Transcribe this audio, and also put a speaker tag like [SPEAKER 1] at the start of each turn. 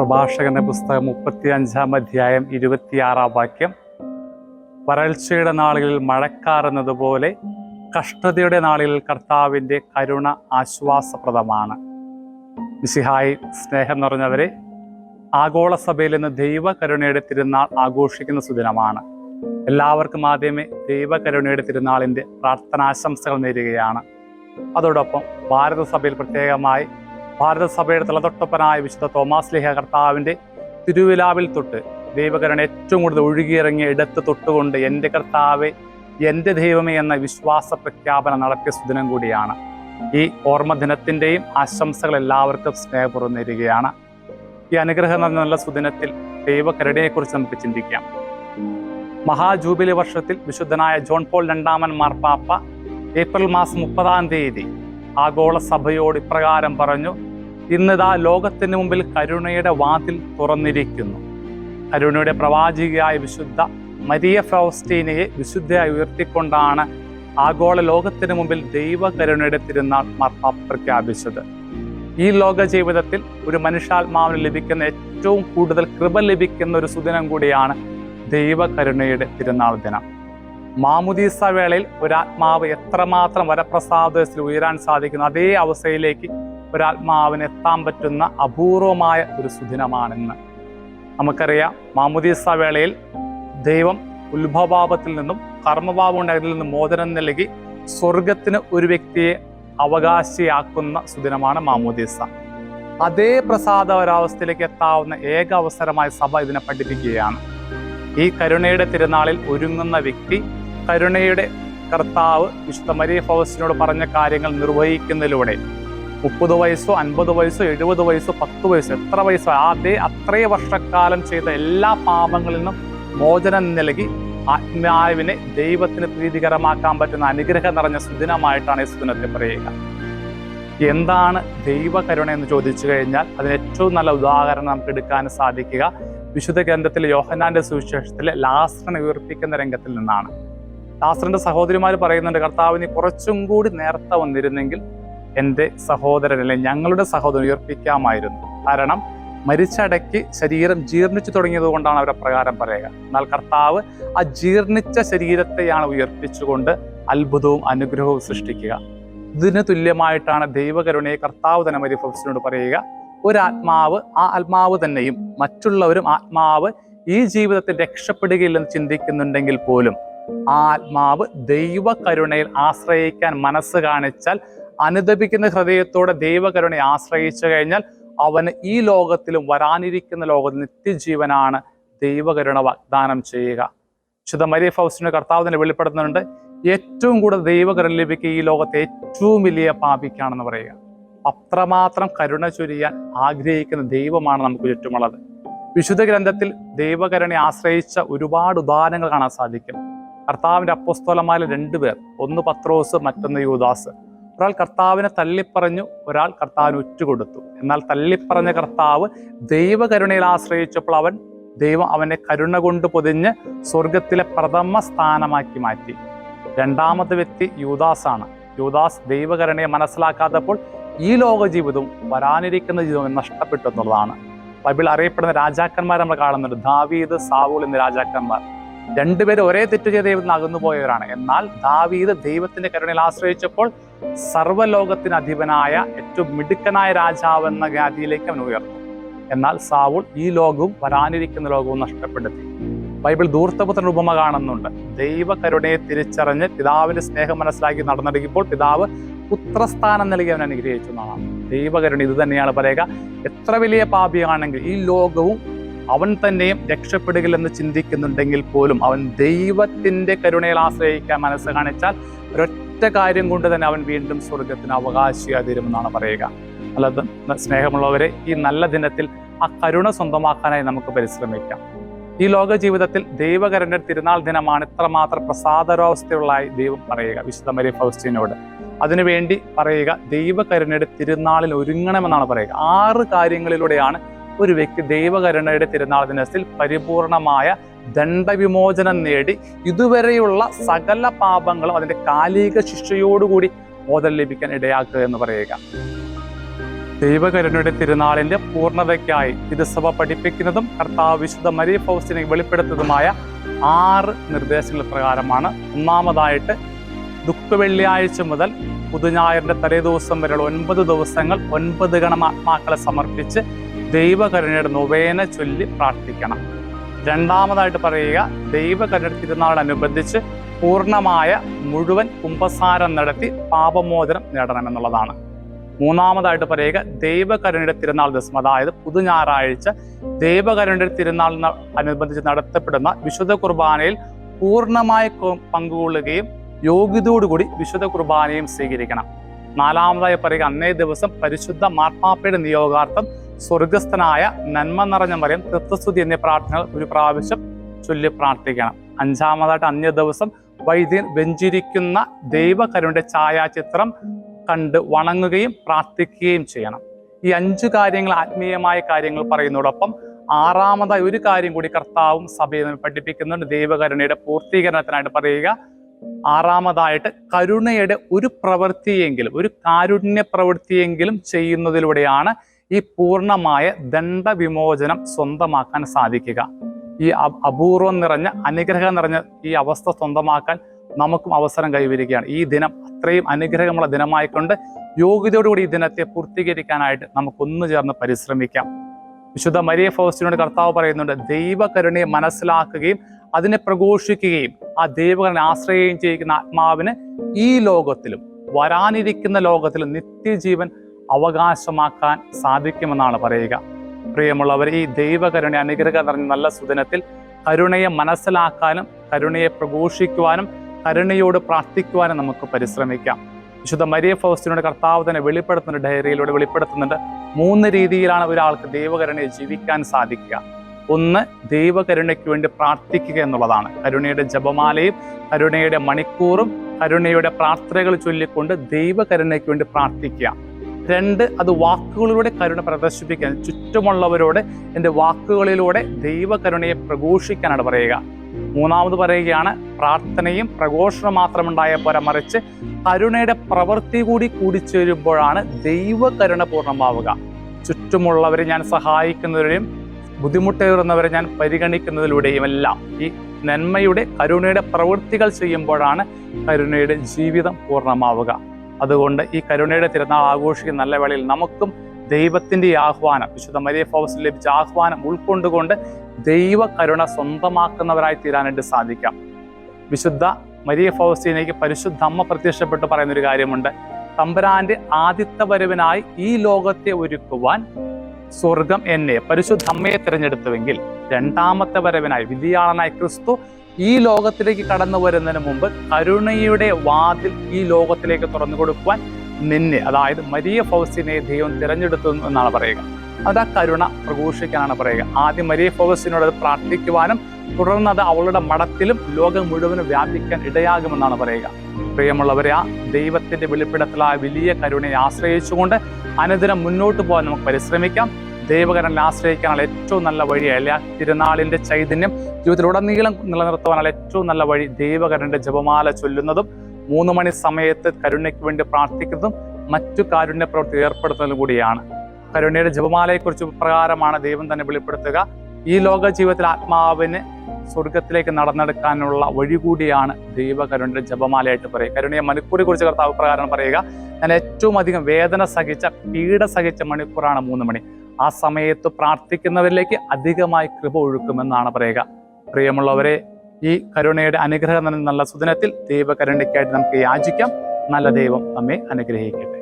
[SPEAKER 1] പ്രഭാഷകന്റെ പുസ്തകം മുപ്പത്തി അഞ്ചാം അധ്യായം ഇരുപത്തിയാറാം വാക്യം. വരൾച്ചയുടെ നാളുകളിൽ മഴക്കാറുന്നതുപോലെ കഷ്ടതയുടെ നാളുകളിൽ കർത്താവിന്റെ കരുണ ആശ്വാസപ്രദമാണ്. മിസിഹായി സ്നേഹം നിറഞ്ഞവരെ ആഗോള സഭയിൽ നിന്ന് ദൈവകരുണയുടെ തിരുനാൾ ആഘോഷിക്കുന്ന സുദിനമാണ്. എല്ലാവർക്കും ആദ്യമേ ദൈവകരുണയുടെ തിരുനാളിന്റെ പ്രാർത്ഥനാശംസകൾ നേരുകയാണ്. അതോടൊപ്പം ഭാരതസഭയിൽ പ്രത്യേകമായി ഭാരതസഭയുടെ തലതൊട്ടപ്പനായ വിശുദ്ധ തോമാസ് ലേഹ കർത്താവിന്റെ തിരുവിലാവിൽ തൊട്ട് ദൈവകരണ ഏറ്റവും കൂടുതൽ ഒഴുകിയിറങ്ങിയ ഇടത്ത് തൊട്ടുകൊണ്ട് എന്റെ കർത്താവെ എന്റെ ദൈവമേ എന്ന വിശ്വാസ പ്രഖ്യാപനം നടത്തിയ സുദിനം കൂടിയാണ്. ഈ ഓർമ്മ ദിനത്തിന്റെയും ആശംസകൾ എല്ലാവർക്കും സ്നേഹപൂർവം നേരുകയാണ്. ഈ അനുഗ്രഹം എന്ന നല്ല സുദിനത്തിൽ ദൈവകരുണയെക്കുറിച്ച് നമുക്ക് ചിന്തിക്കാം. മഹാജൂബിലി വർഷത്തിൽ വിശുദ്ധനായ ജോൺ പോൾ രണ്ടാമൻ മാർപ്പാപ്പ ഏപ്രിൽ മാസം മുപ്പതാം തീയതി ആഗോള സഭയോട് ഇപ്രകാരം പറഞ്ഞു ഇന്നിതാ ലോകത്തിന് മുമ്പിൽ കരുണയുടെ വാതിൽ തുറന്നിരിക്കുന്നു. കരുണയുടെ പ്രവാചികയായ വിശുദ്ധ മരിയ ഫൗസ്റ്റീനയെ വിശുദ്ധയായി ഉയർത്തിക്കൊണ്ടാണ് ആഗോള ലോകത്തിന് മുമ്പിൽ ദൈവകരുണയുടെ തിരുനാൾ മാർപ്പാപ്പ പ്രഖ്യാപിച്ചത്. ഈ ലോക ജീവിതത്തിൽ ഒരു മനുഷ്യാത്മാവിന് ലഭിക്കുന്ന ഏറ്റവും കൂടുതൽ കൃപ ലഭിക്കുന്ന ഒരു സുദിനം കൂടിയാണ് ദൈവകരുണയുടെ തിരുനാൾ ദിനം. മാമുദീസ വേളയിൽ ഒരാത്മാവ് എത്രമാത്രം വരപ്രസാദത്തിൽ ഉയരാൻ സാധിക്കുന്ന അതേ അവസ്ഥയിലേക്ക് ഒരാത്മാവിന് എത്താൻ പറ്റുന്ന അപൂർവമായ ഒരു സുദിനമാണെന്ന്. നമുക്കറിയാം മാമുദീസ വേളയിൽ ദൈവം ഉത്ഭവഭാവത്തിൽ നിന്നും കർമ്മഭാവം ഉണ്ടായതിൽ നിന്നും മോചനം നൽകി സ്വർഗത്തിന് ഒരു വ്യക്തിയെ അവകാശിയാക്കുന്ന സുദിനമാണ് മാമുദീസ. അതേ പ്രസാദ ഒരവസ്ഥയിലേക്ക് എത്താവുന്ന ഏക അവസരമായി സഭ ഇതിനെ പഠിപ്പിക്കുകയാണ്. ഈ കരുണയുടെ തിരുനാളിൽ ഒരുങ്ങുന്ന വ്യക്തി കരുണയുടെ കർത്താവ് വിശുദ്ധ മരിയ ഫൗസിനോട് പറഞ്ഞ കാര്യങ്ങൾ നിർവഹിക്കുന്നതിലൂടെ മുപ്പത് വയസ്സോ അൻപത് വയസ്സോ എഴുപത് വയസ്സോ പത്ത് വയസ്സോ എത്ര വയസ്സോ അതേ അത്രയും വർഷക്കാലം ചെയ്ത എല്ലാ പാപങ്ങളിൽ നിന്നും മോചനം നൽകി ആത്മാവിനെ ദൈവത്തിന് പ്രീതികരമാക്കാൻ പറ്റുന്ന അനുഗ്രഹം നിറഞ്ഞ സുദിനമായിട്ടാണ് ഈ സുദിനത്തെ പറയുക. എന്താണ് ദൈവകരുണ എന്ന് ചോദിച്ചു കഴിഞ്ഞാൽ അതിന് ഏറ്റവും നല്ല ഉദാഹരണം നമുക്ക് എടുക്കാൻ സാധിക്കുക വിശുദ്ധ ഗ്രന്ഥത്തിലെ യോഹനാന്റെ സുവിശേഷത്തിലെ ലാസ്റ്റിനെ ഉയർപ്പിക്കുന്ന രംഗത്തിൽ നിന്നാണ്. ലാസ്റിന്റെ സഹോദരിമാർ പറയുന്നുണ്ട് കർത്താവിന് കുറച്ചും കൂടി നേരത്തെ വന്നിരുന്നെങ്കിൽ എന്റെ സഹോദരൻ അല്ലെങ്കിൽ ഞങ്ങളുടെ സഹോദരൻ ഉയർപ്പിക്കാമായിരുന്നു. കാരണം മരിച്ചടയ്ക്ക് ശരീരം ജീർണിച്ചു തുടങ്ങിയത് കൊണ്ടാണ് അവരെ പ്രകാരം പറയുക. എന്നാൽ കർത്താവ് ആ ജീർണിച്ച ശരീരത്തെയാണ് ഉയർപ്പിച്ചുകൊണ്ട് അത്ഭുതവും അനുഗ്രഹവും സൃഷ്ടിക്കുക. ഇതിന് തുല്യമായിട്ടാണ് ദൈവകരുണയെ കർത്താവ് തന്നെ മരിഫോസിനോട് പറയുക. ഒരാത്മാവ് ആ ആത്മാവ് തന്നെയും മറ്റുള്ളവരും ആത്മാവ് ഈ ജീവിതത്തിൽ രക്ഷപ്പെടുകയില്ലെന്ന് ചിന്തിക്കുന്നുണ്ടെങ്കിൽ പോലും ആ ആത്മാവ് ദൈവകരുണയിൽ ആശ്രയിക്കാൻ മനസ്സ് കാണിച്ചാൽ അനുദപിക്കുന്ന ഹൃദയത്തോടെ ദൈവകരുണയെ ആശ്രയിച്ചു കഴിഞ്ഞാൽ അവന് ഈ ലോകത്തിലും വരാനിരിക്കുന്ന ലോകത്തിൽ നിത്യജീവനാണ് ദൈവകരുണ വാഗ്ദാനം ചെയ്യുക. വിശുദ്ധ മരിയ ഫൗസിന് കർത്താവ് തന്നെ വെളിപ്പെടുത്തുന്നുണ്ട് ഏറ്റവും കൂടുതൽ ദൈവകരുണ ലഭിക്കുക ഈ ലോകത്തെ ഏറ്റവും വലിയ പാപിക്കാണെന്ന് പറയുക. അത്രമാത്രം കരുണ ചൊരിയാൻ ആഗ്രഹിക്കുന്ന ദൈവമാണ് നമുക്ക് ചുറ്റുമുള്ളത്. വിശുദ്ധ ഗ്രന്ഥത്തിൽ ദൈവകരുണയെ ആശ്രയിച്ച ഒരുപാട് ഉദാഹരണങ്ങൾ കാണാൻ സാധിക്കും. കർത്താവിന്റെ അപ്പോസ്തോലന്മാരിൽ രണ്ടുപേർ ഒന്ന് പത്രോസ് മറ്റൊന്ന് യൂദാസ്. ഒരാൾ കർത്താവിനെ തള്ളിപ്പറഞ്ഞു ഒരാൾ കർത്താവിന് ഉറ്റുകൊടുത്തു എന്നാൽ തള്ളിപ്പറഞ്ഞ കർത്താവ് ദൈവകരുണയിൽ ആശ്രയിച്ചപ്പോൾ അവൻ ദൈവം അവനെ കരുണ കൊണ്ട് പൊതിഞ്ഞ് സ്വർഗത്തിലെ പ്രഥമ സ്ഥാനമാക്കി മാറ്റി. രണ്ടാമത്തെ വ്യക്തി യൂദാസാണ്. യൂദാസ് ദൈവകരുണയെ മനസ്സിലാക്കാത്തപ്പോൾ ഈ ലോക ജീവിതവും വരാനിരിക്കുന്ന ജീവിതവും നഷ്ടപ്പെട്ടു എന്നുള്ളതാണ്. ബൈബിൾ അറിയപ്പെടുന്ന രാജാക്കന്മാർ നമ്മൾ കാണുന്നുണ്ട്. ദാവീദ് സാവൂൾ എന്നീ രാജാക്കന്മാർ. രണ്ടുപേരും ഒരേ തെറ്റ് ചെയ്ത ദൈവത്തിന് അകന്നുപോയവരാണ്. എന്നാൽ ദാവീദ് ദൈവത്തിന്റെ കരുണയിൽ ആശ്രയിച്ചപ്പോൾ സർവലോകത്തിന് അധിപനായ ഏറ്റവും മിടുക്കനായ രാജാവ് എന്ന ഖ്യാതിയിലേക്ക് അവൻ ഉയർന്നു. എന്നാൽ സാവൂൾ ഈ ലോകവും വരാനിരിക്കുന്ന ലോകവും നഷ്ടപ്പെടുത്തി. ബൈബിൾ ധൂർത്തപുത്രൻ ഉപമ കാണുന്നുണ്ട്. ദൈവകരുണയെ തിരിച്ചറിഞ്ഞ് പിതാവിന്റെ സ്നേഹം മനസ്സിലാക്കി നടന്നെടുക്കുമ്പോൾ പിതാവ് പുത്രസ്ഥാനം നൽകി അവൻ അനുഗ്രഹിച്ചു എന്നാണ്. ദൈവകരുണ ഇത് തന്നെയാണ് പറയുക. എത്ര വലിയ പാപിയാണെങ്കിൽ ഈ ലോകവും അവൻ തന്നെയും രക്ഷപ്പെടുകില്ലെന്ന് ചിന്തിക്കുന്നുണ്ടെങ്കിൽ പോലും അവൻ ദൈവത്തിന്റെ കരുണയിൽ ആശ്രയിക്കാൻ മനസ്സ് കാണിച്ചാൽ ഒരൊറ്റ കാര്യം കൊണ്ട് തന്നെ അവൻ വീണ്ടും സ്വർഗത്തിന് അവകാശിയാതീരുമെന്നാണ് പറയുക. അല്ലാതെ സ്നേഹമുള്ളവരെ ഈ നല്ല ദിനത്തിൽ ആ കരുണ സ്വന്തമാക്കാനായി നമുക്ക് പരിശ്രമിക്കാം. ഈ ലോക ജീവിതത്തിൽ ദൈവകരന്റെ തിരുനാൾ ദിനമാണ് ഇത്രമാത്രം പ്രസാദരാവസ്ഥയുള്ളതായി ദൈവം പറയുക വിശുദ്ധ മരിയ ഫൗസ്റ്റീനോട്. അതിനുവേണ്ടി പറയുക ദൈവകരുണയുടെ തിരുനാളിൽ ഒരുങ്ങണമെന്നാണ് പറയുക. ആറ് കാര്യങ്ങളിലൂടെയാണ് ഒരു വ്യക്തി ദൈവകരുണയുടെ തിരുനാൾ ദിനത്തിൽ പരിപൂർണമായ ദണ്ഡവിമോചനം നേടി ഇതുവരെയുള്ള സകല പാപങ്ങളും അതിന്റെ കാലിക ശിക്ഷയോടുകൂടി ബോധം ലഭിക്കാൻ ഇടയാക്കുക എന്ന് പറയുക. ദൈവകരുണയുടെ തിരുനാളിന്റെ പൂർണതയ്ക്കായി തിരുസഭ പഠിപ്പിക്കുന്നതും കർത്താവ് വിശുദ്ധ മരിയ ഫൗസിനെ വെളിപ്പെടുത്തതുമായ ആറ് നിർദ്ദേശങ്ങൾ പ്രകാരമാണ്. ഒന്നാമതായിട്ട് ദുഃഖവെള്ളിയാഴ്ച മുതൽ പുതുഞായറിന്റെ തലേദിവസം വരെയുള്ള ഒൻപത് ദിവസങ്ങൾ ഒൻപത് ഗണം ആത്മാക്കളെ സമർപ്പിച്ച് ദൈവകരുണയുടെ നൊവേന ചൊല്ലി പ്രാർത്ഥിക്കണം. രണ്ടാമതായിട്ട് പറയുക ദൈവകരുണയുടെ തിരുനാളനുബന്ധിച്ച് പൂർണമായ മുഴുവൻ കുംഭസാരം നടത്തി പാപമോചനം നേടണമെന്നുള്ളതാണ്. മൂന്നാമതായിട്ട് പറയുക ദൈവകരുണയുടെ തിരുനാൾ ദിവസം അതായത് പുതു ഞായറാഴ്ച ദൈവകരുണയുടെ തിരുനാൾ അനുബന്ധിച്ച് നടത്തപ്പെടുന്ന വിശുദ്ധ കുർബാനയിൽ പൂർണമായി പങ്കുകൊള്ളുകയും യോഗ്യതയോടുകൂടി വിശുദ്ധ കുർബാനയും സ്വീകരിക്കണം. നാലാമതായി പറയുക അന്നേ ദിവസം പരിശുദ്ധ മാർപ്പാപ്പയുടെ നിയോഗാർത്ഥം സ്വർഗസ്ഥനായ നന്മ നിറഞ്ഞ മറിയം തൃത്വസ്തുതി എന്നീ പ്രാർത്ഥനകൾ ഒരു പ്രാവശ്യം ചൊല്ലി പ്രാർത്ഥിക്കണം. അഞ്ചാമതായിട്ട് അന്യ ദിവസം വൈദ്യൻ വെഞ്ചിരിക്കുന്ന ദൈവകരുണയുടെ ഛായാചിത്രം കണ്ട് വണങ്ങുകയും പ്രാർത്ഥിക്കുകയും ചെയ്യണം. ഈ അഞ്ചു കാര്യങ്ങൾ ആത്മീയമായ കാര്യങ്ങൾ പറയുന്നതോടൊപ്പം ആറാമതായി ഒരു കാര്യം കൂടി കർത്താവും സഭയിൽ നിന്ന് പഠിപ്പിക്കുന്നുണ്ട്. ദൈവകരുണയുടെ പൂർത്തീകരണത്തിനായിട്ട് പറയുക ആറാമതായിട്ട് കരുണയുടെ ഒരു പ്രവൃത്തിയെങ്കിലും ഒരു കാരുണ്യ പ്രവൃത്തിയെങ്കിലും ചെയ്യുന്നതിലൂടെയാണ് ഈ പൂർണമായ ദണ്ഡവിമോചനം സ്വന്തമാക്കാൻ സാധിക്കുക. ഈ അപൂർവം നിറഞ്ഞ അനുഗ്രഹം നിറഞ്ഞ ഈ അവസ്ഥ സ്വന്തമാക്കാൻ നമുക്കും അവസരം കൈവരികയാണ്. ഈ ദിനം അത്രയും അനുഗ്രഹമുള്ള ദിനമായിക്കൊണ്ട് യോഗ്യതയോടുകൂടി ഈ ദിനത്തെ പൂർത്തീകരിക്കാനായിട്ട് നമുക്കൊന്നു ചേർന്ന് പരിശ്രമിക്കാം. വിശുദ്ധ മരിയ ഫൗസ്റ്റിനോട് കർത്താവ് പറയുന്നുണ്ട് ദൈവകരുണയെ മനസ്സിലാക്കുകയും അതിനെ പ്രഘോഷിക്കുകയും ആ ദൈവകരണെ ആശ്രയിക്കുകയും ചെയ്യുന്ന ആത്മാവിന് ഈ ലോകത്തിലും വരാനിരിക്കുന്ന ലോകത്തിലും നിത്യജീവൻ അവകാശമാക്കാൻ സാധിക്കുമെന്നാണ് പറയുക. പ്രിയമുള്ളവർ ഈ ദൈവകരുണ അനുഗ്രഹം നിറഞ്ഞ നല്ല സുദിനത്തിൽ കരുണയെ മനസ്സിലാക്കാനും കരുണയെ പ്രഘോഷിക്കുവാനും കരുണയോട് പ്രാർത്ഥിക്കുവാനും നമുക്ക് പരിശ്രമിക്കാം. വിശുദ്ധ മരിയ ഫൗസ്റ്റിനോട് കർത്താവ് തന്നെ വെളിപ്പെടുത്തുന്നുണ്ട് ഡയറിയിലൂടെ വെളിപ്പെടുത്തുന്നുണ്ട്. മൂന്ന് രീതിയിലാണ് ഒരാൾക്ക് ദൈവകരുണയെ ജീവിക്കാൻ സാധിക്കുക. ഒന്ന് ദൈവകരുണയ്ക്ക് വേണ്ടി പ്രാർത്ഥിക്കുക എന്നുള്ളതാണ്. കരുണയുടെ ജപമാലയും കരുണയുടെ മണിക്കൂറും കരുണയുടെ പ്രാർത്ഥനകൾ ചൊല്ലിക്കൊണ്ട് ദൈവകരുണയ്ക്ക് വേണ്ടി പ്രാർത്ഥിക്കുക. രണ്ട് അത് വാക്കുകളിലൂടെ കരുണ പ്രദർശിപ്പിക്കാൻ ചുറ്റുമുള്ളവരോട് എന്റെ വാക്കുകളിലൂടെ ദൈവകരുണയെ പ്രഘോഷിക്കാനാണ് പറയുക. മൂന്നാമത് പറയുകയാണ് പ്രാർത്ഥനയും പ്രഘോഷണം മാത്രമുണ്ടായ പോലെ മറിച്ച് കരുണയുടെ പ്രവൃത്തി കൂടി കൂടിച്ചേരുമ്പോഴാണ് ദൈവകരുണ പൂർണമാവുക. ചുറ്റുമുള്ളവരെ ഞാൻ സഹായിക്കുന്നതിലും ബുദ്ധിമുട്ടേറുന്നവരെ ഞാൻ പരിഗണിക്കുന്നതിലൂടെയും എല്ലാം ഈ നന്മയുടെ കരുണയുടെ പ്രവൃത്തികൾ ചെയ്യുമ്പോഴാണ് കരുണയുടെ ജീവിതം പൂർണമാവുക. അതുകൊണ്ട് ഈ കരുണയുടെ തിരുനാൾ ആഘോഷിക്കുന്ന നല്ല വേളയിൽ നമുക്കും ദൈവത്തിന്റെ ആഹ്വാനം വിശുദ്ധ മരിയ ഫോസിൽ ലഭിച്ച ആഹ്വാനം ഉൾക്കൊണ്ടുകൊണ്ട് ദൈവ കരുണ സ്വന്തമാക്കുന്നവരായി തീരാനായിട്ട് സാധിക്കാം. വിശുദ്ധ മരിയ ഫൗസ്റ്റീനയ്ക്ക് പരിശുദ്ധ അമ്മ പ്രത്യക്ഷപ്പെട്ട് പറയുന്ന ഒരു കാര്യമുണ്ട്. തമ്പുരാന്റെ ആദിത്യ വരവിനായി ഈ ലോകത്തെ ഒരുക്കുവാൻ സ്വർഗം എന്നെ പരിശുദ്ധ അമ്മയെ തിരഞ്ഞെടുത്തുവെങ്കിൽ രണ്ടാമത്തെ വരവിനായി വിധിയാളനായി ക്രിസ്തു ഈ ലോകത്തിലേക്ക് കടന്നു വരുന്നതിന് മുമ്പ് കരുണയുടെ വാതിൽ ഈ ലോകത്തിലേക്ക് തുറന്നു കൊടുക്കുവാൻ നിന്നെ അതായത് മരിയ ഫൗസിനെ ദൈവം തിരഞ്ഞെടുത്തു എന്നാണ് പറയുക. അത് ആ കരുണ പ്രഘോഷിക്കാനാണ് പറയുക. ആദ്യം മരിയ ഫൗസിനോട് അത് പ്രാർത്ഥിക്കുവാനും തുടർന്ന് അത് അവളുടെ മഠത്തിലും ലോകം മുഴുവനും വ്യാപിക്കാൻ ഇടയാകുമെന്നാണ് പറയുക. പ്രിയമുള്ളവരെ ആ ദൈവത്തിന്റെ വെളിപ്പെടുത്തലായ വലിയ കരുണയെ ആശ്രയിച്ചുകൊണ്ട് അനുദിനം മുന്നോട്ട് പോകാൻ നമുക്ക് പരിശ്രമിക്കാം. ദൈവകരനെ ആശ്രയിക്കാനുള്ള ഏറ്റവും നല്ല വഴിയല്ല തിരുനാളിന്റെ ചൈതന്യം ജീവിതത്തിലുടനീളം നിലനിർത്തുവാനുള്ള ഏറ്റവും നല്ല വഴി ദൈവകരന്റെ ജപമാല ചൊല്ലുന്നതും മൂന്ന് മണി സമയത്ത് കരുണയ്ക്ക് വേണ്ടി പ്രാർത്ഥിക്കുന്നതും മറ്റു കാരുണ്യ പ്രവൃത്തി ഏർപ്പെടുത്തുന്നതും കൂടിയാണ്. കരുണയുടെ ജപമാലയെക്കുറിച്ച് പ്രകാരമാണ് ദൈവം തന്നെ വെളിപ്പെടുത്തുക. ഈ ലോക ജീവിതത്തിൽ ആത്മാവിന് സ്വർഗത്തിലേക്ക് നടന്നെടുക്കാനുള്ള വഴി കൂടിയാണ് ദൈവകരുണയുടെ ജപമാലയായിട്ട് പറയുക. കരുണയെ മണിക്കൂറെ കുറിച്ച് കർത്താവ് പ്രകാരം പറയുക ഞാൻ ഏറ്റവും അധികം വേദന സഹിച്ച പീഡ സഹിച്ച മണിക്കൂറാണ് മൂന്ന് മണി. ആ സമയത്ത് പ്രാർത്ഥിക്കുന്നവരിലേക്ക് അധികമായി കൃപ ഒഴുക്കുമെന്നാണ് പറയുക. പ്രിയമുള്ളവരെ ഈ കരുണയുടെ അനുഗ്രഹം നല്ല സുദിനത്തിൽ ദൈവകരുണയ്ക്കായിട്ട് നമുക്ക് യാചിക്കാം. നല്ല ദൈവം നമ്മെ അനുഗ്രഹിക്കട്ടെ.